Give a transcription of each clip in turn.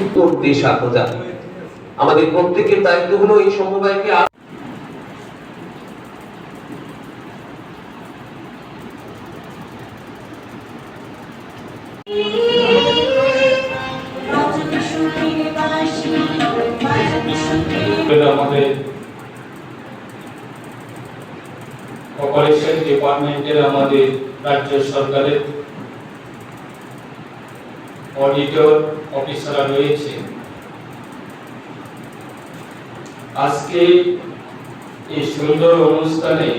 উত্তর আমাদের প্রত্যেকের দায়িত্ব হলো এই সমবায়কে আমাদের ডিপার্টমেন্টের আমাদের রাজ্য সরকারের অডিটর অফিসাররা রয়েছে। আজকে এই সুন্দর অনুষ্ঠানে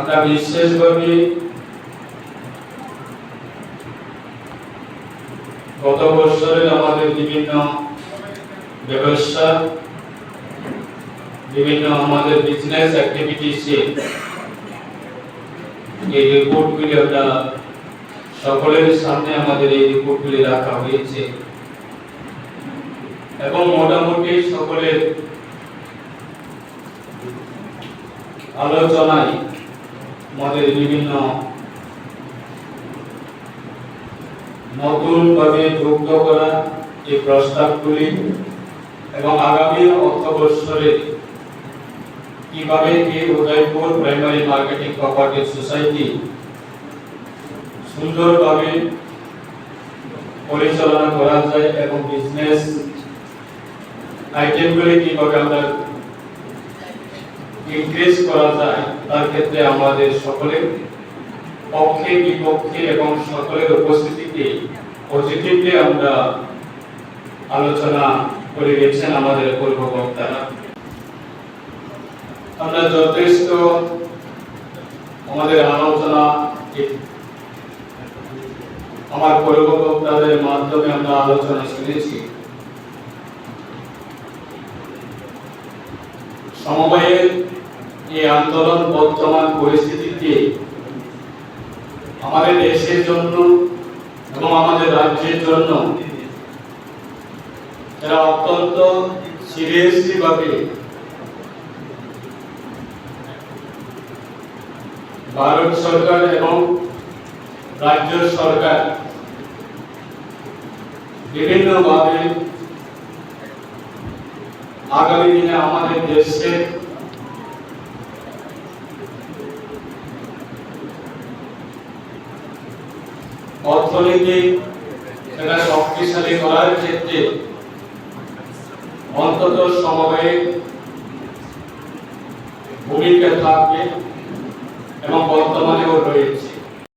আমরা বিশেষভাবে গত বছরের আমাদের বিভিন্ন ব্যবসা বিভিন্ন আমাদের বিজনেস অ্যাক্টিভিটিসে এই রিপোর্টগুলি আমরা সকলের সামনে আমাদের এই রিপোর্টগুলি রাখা হয়েছে। এবং মোটামুটি সকলের আলোচনায় আমাদের বিভিন্ন নতুন ভাবে যুক্ত করা এই প্রস্তাবগুলি এবং আগামী অর্থ বৎসরে কীভাবে এই Udaipur primary marketing cooperative society সুন্দরভাবে পরিচালনা করা যায় এবং বিজনেস আইটেমগুলি কীভাবে আমরা ইনক্রিজ করা যায়, তার ক্ষেত্রে আমাদের সকলের পক্ষে, বিপক্ষে এবং সকলের উপস্থিতিতে পজিটিভলি আমরা আলোচনা করে গেছেন আমাদের পূর্ব বক্তারা আমরা যথেষ্ট আমাদের আলোচনা আমার পূর্ব বক্তাদের মাধ্যমে আমরা আলোচনা শুনেছি। সমবায়ের এই আন্দোলন বর্তমান পরিস্থিতিতে আমাদের দেশের জন্য এবং আমাদের রাজ্যের জন্য এরা অত্যন্ত সিরিয়াসলি ভাবে ভারত সরকার এবং রাজ্য সরকার বিভিন্নভাবে আগামী দিনে আমাদের দেশের অর্থনীতি সেটা শক্তিশালী করার ক্ষেত্রে অন্তত সমবায়ে ভূমিকা থাকবে এবং বর্তমানেও রয়েছে।